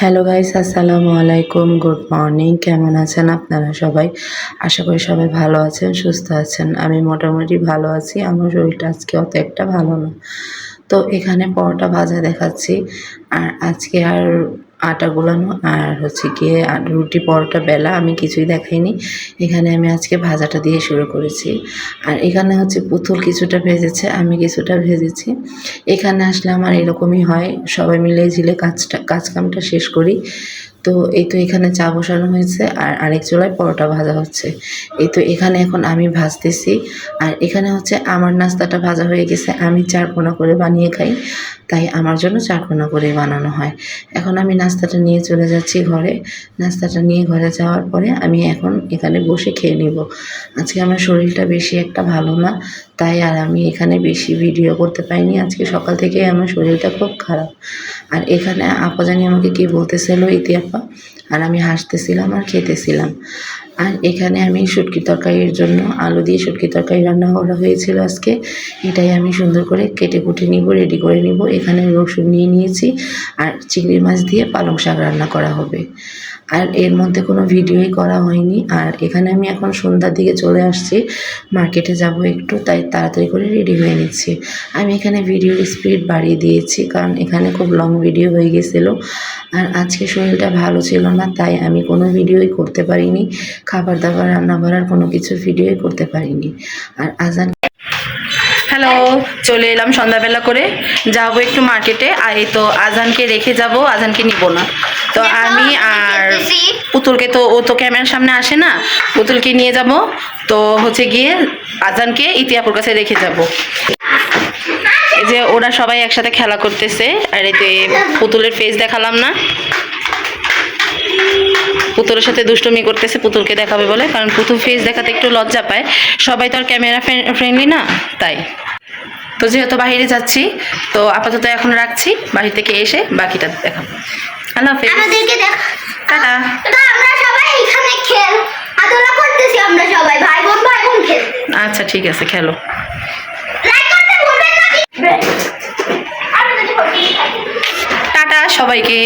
Hello guys আসসালামু আলাইকুম good morning কেমন আছেন আপনারা সবাই? আশা করি সবাই ভালো আছেন, সুস্থ আছেন। আমি মোটামুটি ভালো আছি, আমার শরীরটা আজকে অত একটা ভালো না। তো এখানে পরোটা ভাজা দেখাচ্ছি, আর আজকে আর আটা গোলানো আর হচ্ছে গিয়ে রুটি পরোটা বেলা আমি কিছুই দেখাইনি। এখানে আমি আজকে ভাজাটা দিয়ে শুরু করেছি। আর এখানে হচ্ছে পুতুল কিছুটা ভেজেছে, আমি কিছুটা ভেজেছি। এখানে আসলে আমার এরকমই হয়, সবাই মিলে ঝিলে কাজটা কাজ কামটা শেষ করি। তো এই তো এখানে চা বসানো হয়েছে আর আরেক চুলায় পরোটা ভাজা হচ্ছে। এই তো এখানে এখন আমি ভাজতেছি। আর এখানে হচ্ছে আমার নাস্তাটা ভাজা হয়ে গেছে। আমি চারকোনা করে বানিয়ে খাই, তাই আমার জন্য চারকোনা করে বানানো হয়। এখন আমি নাস্তাটা নিয়ে চলে যাচ্ছি ঘরে। নাস্তাটা নিয়ে ঘরে যাওয়ার পরে আমি এখন এখানে বসে খেয়ে নিব। আজকে আমার শরীরটা বেশি একটা ভালো না, তাই আর আমি এখানে বেশি ভিডিও করতে পারিনি। আজকে সকাল থেকে আমার শরীরটা খুব খারাপ। আর এখানে আপা জানি আমাকে কি বলতেছিল ইতিহাপা আর আমি হাসতেছিলাম আর খেতেছিলাম। আর এখানে আমি শুটকি তরকারির জন্য আলু দিয়ে শুটকি তরকারি রান্না করা হয়েছিল আজকে। এটাই আমি সুন্দর করে কেটে কুটে নিব রেডি করে নিব। এখানে রসুন নিয়ে নিয়েছি। আর চিংড়ি মাছ দিয়ে পালং শাক রান্না করা হবে। আর এর মধ্যে কোনো ভিডিওই করা হয়নি। আর এখানে আমি এখন সন্ধ্যার দিকে চলে আসছি। মার্কেটে যাব একটু, তাই তাড়াতাড়ি করে রেডি হয়ে নিচ্ছি। আমি এখানে ভিডিওর স্পিড বাড়িয়ে দিয়েছি, কারণ এখানে খুব লং ভিডিও হয়ে গেছিল। আর আজকে শরীরটা ভালো ছিল না, তাই আমি কোনো ভিডিওই করতে পারিনি। খাবার দাবার রান্না বাড়ার কোনো কিছু ভিডিওই করতে পারিনি। আর আজান হ্যালো চলে এলাম সন্ধ্যাবেলা করে। যাব একটু মার্কেটে। আর এই তো আজানকে রেখে যাব আজানকে নিব না। তো আমি আর পুতুলকে তো ও তো ক্যামেরার সামনে আসে না পুতুলকে নিয়ে যাব। তো হচ্ছে গিয়ে আজানকে ইতিহাপুর কাছে রেখে যাব। এই যে ওরা সবাই একসাথে খেলা করতেছে আর এতে পুতুলের ফেস দেখালাম না। পুতুলের সাথে দুষ্টুমি করতেছে পুতুলকে দেখাবে বলে কারণ পুতুল ফেস দেখাতে একটু লজ্জা পায়। সবাই তো আর ক্যামেরা ফ্রেন্ডলি না তাই। তো যেহেতু বাইরে যাচ্ছি তো আপাতত এখন রাখছি বাড়ি থেকে এসে বাকিটা দেখাবো। আল্লাহ হাফেজ। আমাদেরকে দেখ টাটা। আমরা সবাই এখানে খেল আদলা করতেছি আমরা সবাই ভাই বোন ভাই বোন খেল। আচ্ছা ঠিক আছে খেলো। লাইক করতে ভুলবেন না টাটা সবাইকে।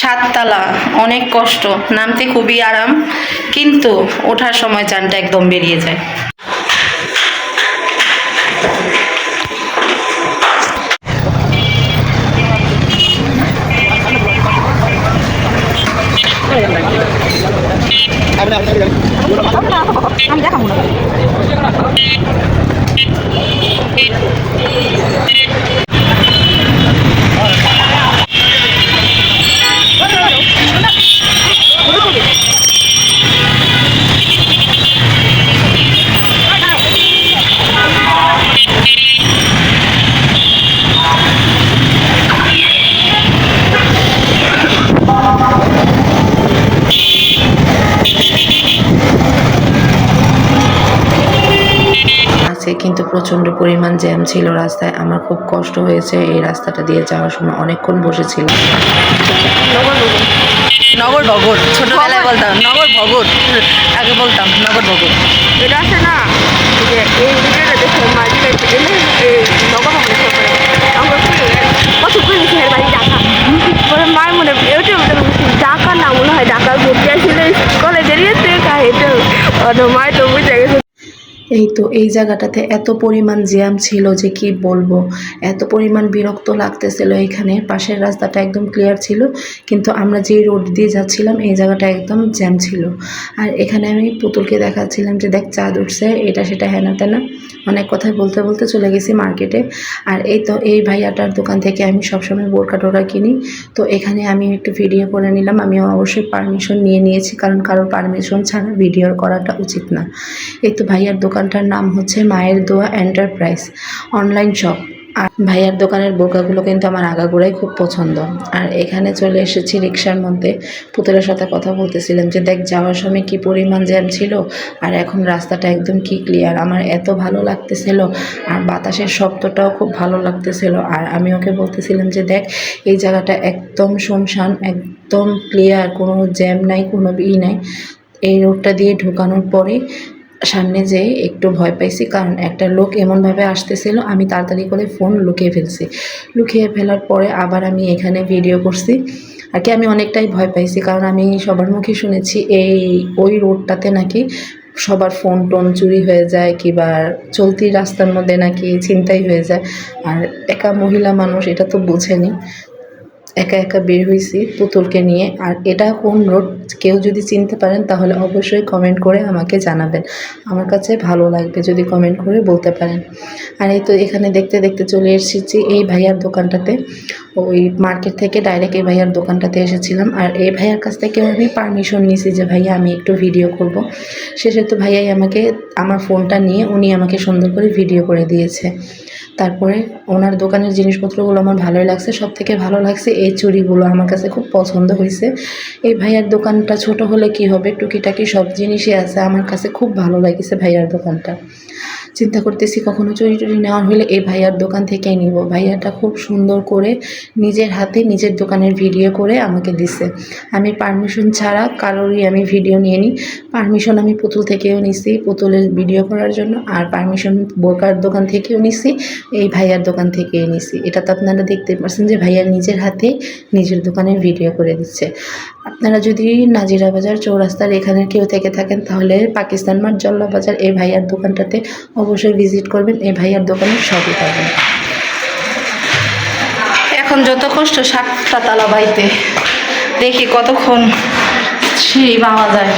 সাততলা অনেক কষ্ট নামতে খুবই আরাম কিন্তু ওঠার সময় চানটা একদম বেরিয়ে যায়। আছে কিন্তু প্রচণ্ড পরিমাণ জ্যাম ছিল রাস্তায়। আমার খুব কষ্ট হয়েছে এই রাস্তাটা দিয়ে যাওয়ার সময়। অনেকক্ষণ বসেছিলাম। নগর ভগর ছোটবেলায় বলতাম নগর ভগর। আগে বলতাম নগর ভগর। এটা আছে না যে এই ভিডিওটা দেখে মাঝে এই নগর আমরা বাড়ি পরে মার মনে না মনে হয় ঢাকা ঘুরতে আসছিল কলেজের ইয়েতে কাহিতে মায় তো বুঝে গেছে। এই তো, এই জায়গাটাতে এত পরিমাণ জ্যাম ছিল যে কি বলব? এত পরিমাণ বিরক্ত লাগতেছিল এখানে। পাশের রাস্তাটা একদম ক্লিয়ার ছিল, কিন্তু আমরা যে রোড দিয়ে যাচ্ছিলাম, এই জায়গাটা একদম জ্যাম ছিল। আর এখানে আমি পুতুলকে দেখাচ্ছিলাম যে, দেখ, চাঁদ উঠছে, এটা সেটা হেনা তেনা অনেক কথাই বলতে বলতে চলে গেছি মার্কেটে। আর এই তো, এই ভাইয়াটার দোকান থেকে আমি সবসময় বোরকা টোরকা কিনি। তো এখানে আমি একটু ভিডিও করে নিলাম আমি অবশ্যই পারমিশন নিয়ে নিয়েছি, কারণ কারোর পারমিশন ছাড়া ভিডিও করাটা উচিত না। এই তো ভাইয়ার দোকানটার নাম হচ্ছে মায়ের দোয়া এন্টারপ্রাইজ অনলাইন শপ। আর ভাইয়ার দোকানের বোরকাগুলো কিন্তু আমার আগাগোড়াই খুব পছন্দ। আর এখানে চলে এসেছি রিক্সার মধ্যে। পুতুলের সাথে কথা বলতেছিলাম যে, দেখ, যাওয়ার সময় কি পরিমাণ জ্যাম ছিল? আর এখন রাস্তাটা একদম কি ক্লিয়ার আমার এত ভালো লাগতেছিল। আর বাতাসের শব্দটাও খুব ভালো লাগতেছিল। আর আমি ওকে বলতেছিলাম যে, দেখ, এই জায়গাটা একদম শুনশান, একদম ক্লিয়ার কোনো জ্যাম নাই, কোনো ই নাই। এই রোডটা দিয়ে ঢোকানোর পরে সামনে যেয়ে একটু ভয় পাইছি, কারণ একটা লোক এমনভাবে আসতেছিল, আমি তাড়াতাড়ি করে ফোন লুকিয়ে ফেলছি। লুকিয়ে ফেলার পরে আবার আমি এখানে ভিডিও করছি। আর কি, আমি অনেকটাই ভয় পাইছি, কারণ আমি সবার মুখে শুনেছি এই, ওই রোডটাতে নাকি সবার ফোন টোন চুরি হয়ে যায়, কিংবা চলতি রাস্তার মধ্যে নাকি ছিনতাই হয়ে যায়। আর একা মহিলা মানুষ, এটা তো বুঝেনি। একা একা বের হয়েছি পুতুলকে নিয়ে। আর এটা কোন রোড কেউ যদি চিনতে পারেন, তাহলে অবশ্যই কমেন্ট করে আমাকে জানাবেন। আমার কাছে ভালো লাগবে যদি কমেন্ট করে বলতে পারেন। আর এই তো এখানে দেখতে দেখতে চলে এসেছি এই ভাইয়ার দোকানটাতে। ওই মার্কেট থেকে ডাইরেক্ট এই ভাইয়ার দোকানটাতে এসেছিলাম। আর এই ভাইয়ার কাছ থেকে আমি পারমিশন নিয়েছি যে, ভাইয়া, আমি একটু ভিডিও করব। শেষে তো ভাইয়াই আমাকে, আমার ফোনটা নিয়ে উনি আমাকে সুন্দর করে ভিডিও করে দিয়েছে। তারপরে ওনার দোকানের জিনিসপত্রগুলো আমার ভালোই লাগছে। সব থেকে ভালো লাগছে এই চুড়িগুলো। আমার কাছে খুব পছন্দ হয়েছে। এই ভাইয়ার দোকানটা ছোট হলে কি হবে? টুকিটাকি সব জিনিসই আছে। আমার কাছে খুব ভালো লাগছে ভাইয়ার দোকানটা। চিন্তা করতেছি কখনো চুরি টুরি নেওয়ার হলে এই ভাইয়ার দোকান থেকেই নিব। ভাইয়াটা খুব সুন্দর করে নিজের হাতে নিজের দোকানের ভিডিও করে আমাকে দিছে। আমি পারমিশন ছাড়া কারোরই আমি ভিডিও নিয়ে নিই পারমিশন আমি পুতুল থেকেও নিছি, পুতুলের ভিডিও করার জন্য। আর পারমিশন বোরকার দোকান থেকেও নিছি, এই ভাইয়ার দোকান থেকেই নিছি। এটা তো আপনারা দেখতে পাচ্ছেন যে ভাইয়া নিজের হাতে নিজের দোকানের ভিডিও করে দিচ্ছে। আপনারা যদি নাজিরা বাজার চৌরাস্তার এখানে কেউ থেকে থাকেন, তাহলে পাকিস্তান মাঠ জল্লা বাজার এই ভাইয়ার দোকানটাতে অবশ্যই ভিজিট করবেন, এই ভাইয়ার দোকানে সবই পাবেন। এখন যত কষ্ট, সাতটা তালা বাইতে দেখি কতক্ষণ সেই পাওয়া যায়।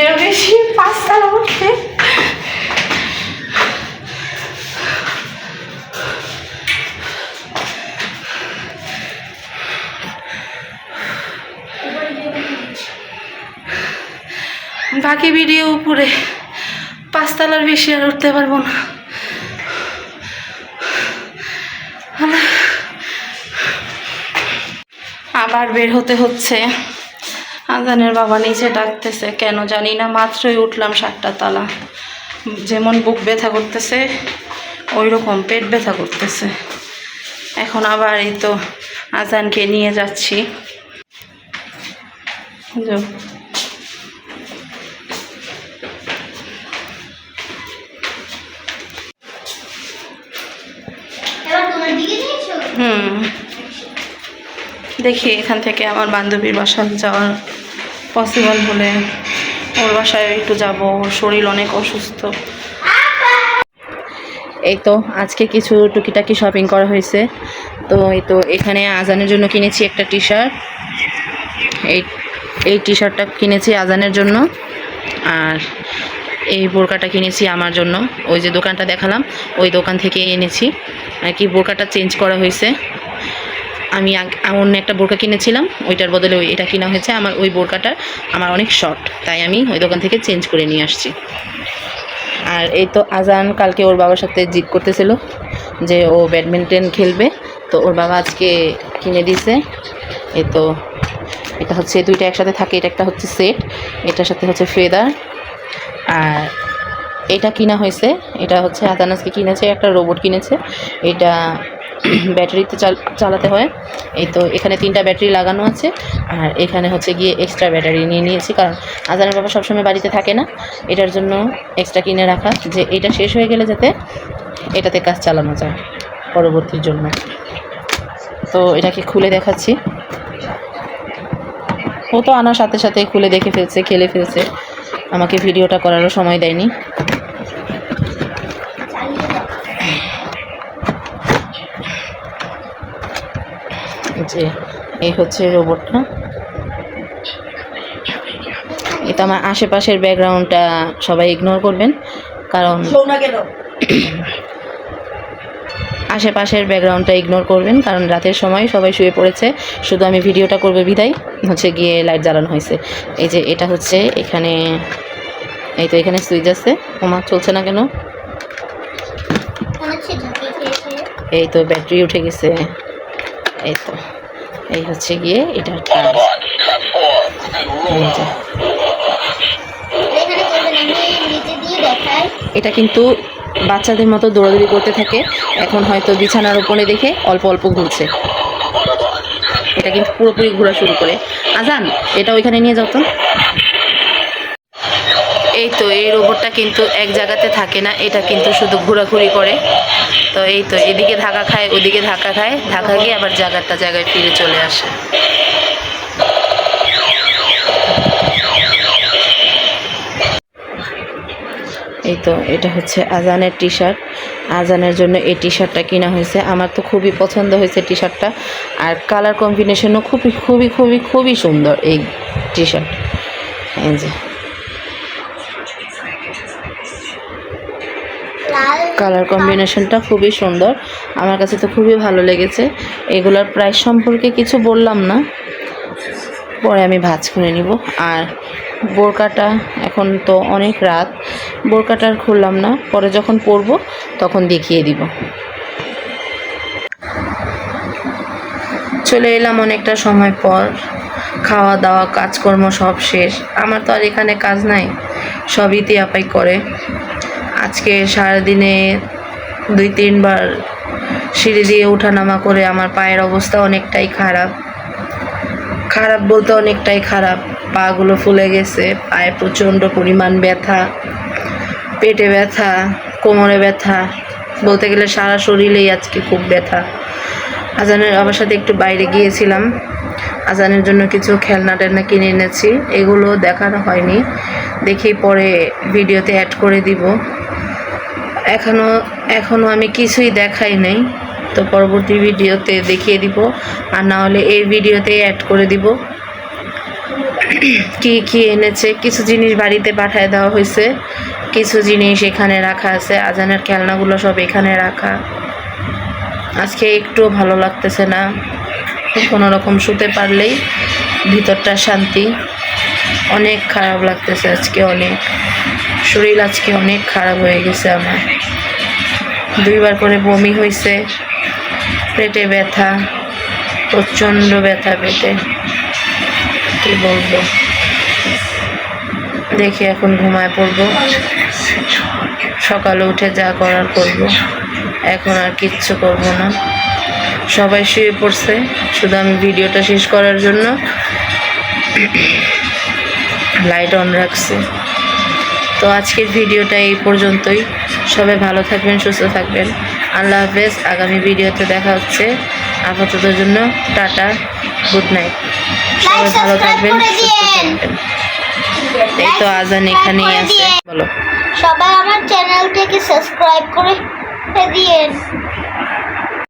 এক বেশি পাঁচ তালা উঠতে বাকি ভিডিও উপরে পাঁচতলার বেশি আর উঠতে পারব না। আবার বের হতে হচ্ছে। আজানের বাবা নিচে ডাকতেছে কেন জানি না মাত্রই উঠলাম সাতটা তালা। যেমন বুক ব্যথা করতেছে ওই রকম পেট ব্যথা করতেছে। এখন আবার এই তো আজানকে নিয়ে যাচ্ছি। হুম। দেখি এখান থেকে আমার বান্ধবীর বাসা যাওয়ার পসিবল হলে ওর বাসায় একটু যাব। ওর শরীর অনেক অসুস্থ। এই তো আজকে কিছু টুকিটাকি শপিং করা হয়েছে। তো এই তো এখানে আজানের জন্য কিনেছি একটা টি শার্ট এই এই টি শার্টটা কিনেছি আজানের জন্য। আর এই বোরকাটা কিনেছি আমার জন্য। ওই যে দোকানটা দেখালাম, ওই দোকান থেকে এনেছি। আর কি বোরকাটা চেঞ্জ করা হয়েছে। আমি অন্য একটা বোরকা কিনেছিলাম, ওইটার বদলে ওই, এটা কিনা হয়েছে আমার ওই বোরকাটা আমার অনেক শর্ট, তাই আমি ওই দোকান থেকে চেঞ্জ করে নিয়ে আসছি। আর এই তো আজান, কালকে ওর বাবার সাথে জিদ করতেছিল যে ও ব্যাডমিন্টন খেলবে, তো ওর বাবা আজকে কিনে দিছে। এই তো, এটা হচ্ছে, দুইটা একসাথে থাকে, এটা একটা হচ্ছে সেট, এটার সাথে হচ্ছে ফেদার। আর এটা কিনা হয়েছে, এটা হচ্ছে আজানাসকে কিনেছে, একটা রোবট কিনেছে, এটা ব্যাটারিতে চাল, চালাতে হয়। এই তো এখানে তিনটা ব্যাটারি লাগানো আছে। আর এখানে হচ্ছে গিয়ে এক্সট্রা ব্যাটারি নিয়ে নিয়েছি। কারণ আজানের বাবা সবসময় বাড়িতে থাকে না। এটার জন্য এক্সট্রা কিনে রাখা। যে এটা শেষ হয়ে গেলে যাতে এটাতে কাজ চালানো যায় পরবর্তীর জন্য। তো এটাকে খুলে দেখাচ্ছি। ও তো আনার সাথে সাথে খুলে দেখে ফেলছে, খেলে ফেলছে। আমাকে ভিডিওটা করারও সময় দেয়নি। যে এই হচ্ছে রোবটটা এটা আমার আশেপাশের ব্যাকগ্রাউন্ডটা সবাই ইগনোর করবেন কারণ আশেপাশের ব্যাকগ্রাউন্ডটা ইগনোর করবেন কারণ রাতের সময় সবাই শুয়ে পড়েছে। শুধু আমি ভিডিওটা করব বিদায় হচ্ছে গিয়ে লাইট জ্বালানো হয়েছে। এই যে এটা হচ্ছে এখানে এই তো এখানে সুইচ আছে। ওমা চলছে না কেন? এই তো ব্যাটারি উঠে গেছে। এই তো, এই হচ্ছে গিয়ে দেখায় এটা কিন্তু বাচ্চাদের মতো দৌড়াদৌড়ি করতে থাকে। এখন হয়তো বিছানার উপরে দেখে অল্প অল্প ঘুরছে। এটা কিন্তু পুরোপুরি ঘোরা শুরু করে। আজান, এটা ওইখানে নিয়ে যাও তো। এই তো এই রোবটটা কিন্তু এক জায়গাতে থাকে না, এটা কিন্তু শুধু ঘোরাঘুরি করে। তো এই তো, এদিকে ধাক্কা খায়, ওদিকে ধাক্কা খায়, ধাক্কা গিয়ে আবার জায়গাটা জায়গায় ফিরে চলে আসে। এই তো, এটা হচ্ছে আজানের টি শার্ট আজানের জন্য এই টি শার্টটা কেনা হয়েছে। আমার তো খুবই পছন্দ হয়েছে টি শার্টটা আর কালার কম্বিনেশনও খুবই খুবই খুবই খুবই সুন্দর এই টি শার্ট এই যে কালার কম্বিনেশনটা খুবই সুন্দর। আমার কাছে তো খুবই ভালো লেগেছে। এগুলোর প্রাইস সম্পর্কে কিছু বললাম না। পরে আমি ভাজ করে নিব। আর বোরকাটা এখন তো অনেক রাত। বোরকাটা আর খুললাম না। পরে যখন পরবো, তখন দেখিয়ে দিব। চলে এলাম অনেকটা সময় পর। খাওয়া দাওয়া, কাজকর্ম সব শেষ। আমার তো আর এখানে কাজ নাই। সবই তিয়াপাই করে। আজকে সারাদিনে দুই, তিনবার সিঁড়ি দিয়ে ওঠানামা করে আমার পায়ের অবস্থা অনেকটাই খারাপ। খারাপ বলতে অনেকটাই খারাপ। পাগুলো ফুলে গেছে, পায়ে প্রচণ্ড পরিমাণ ব্যথা, পেটে ব্যথা, কোমরে ব্যথা, বলতে গেলে সারা শরীরেই আজকে খুব ব্যথা। আজানের বাবার সাথে একটু বাইরে গিয়েছিলাম। আজানের জন্য কিছু খেলনা টেলনা কিনে এনেছি। এগুলো দেখানো হয়নি। দেখি পরে ভিডিওতে অ্যাড করে দিব। এখনও এখনও আমি কিছুই দেখাই নাই। তো পরবর্তী ভিডিওতে দেখিয়ে দিব। আর না হলে এই ভিডিওতে অ্যাড করে দিব। কি কি এনেছে, কিছু জিনিস বাড়িতে পাঠায় দেওয়া হয়েছে। কিছু জিনিস এখানে রাখা আছে। আজানের খেলনাগুলো সব এখানে রাখা। আজকে একটু ভালো লাগতেছে না। কোনো রকম শুতে পারলেই ভিতরটা শান্তি। অনেক খারাপ লাগতেছে আজকে অনেক। শরীর আজকে অনেক খারাপ হয়ে গেছে আমার। দুইবার করে বমি হয়েছে পেটে ব্যথা, প্রচণ্ড ব্যথা পেটে। কি বলব? দেখি এখন ঘুমায় পড়ব। সকালে উঠে যা করার করব। এখন আর কিচ্ছু করব না। সবাই শুয়ে পড়ছে, শুধু আমি ভিডিওটা শেষ করার জন্য। লাইট অন রাখছি। তো আজকের ভিডিওটা এই পর্যন্তই। সবাই ভালো থাকবেন সুস্থ থাকবেন। আল্লাহ হাফেজ। আগামী ভিডিওতে দেখা হচ্ছে আপাতত জন্য। টাটা। Good night. সবাই ভালো থাকবেন সুস্থ থাকবেন। এই তো আজান এখানেই আছে। বলো সবাই আমার চ্যানেলটাকে সাবস্ক্রাইব করে দিয়েন।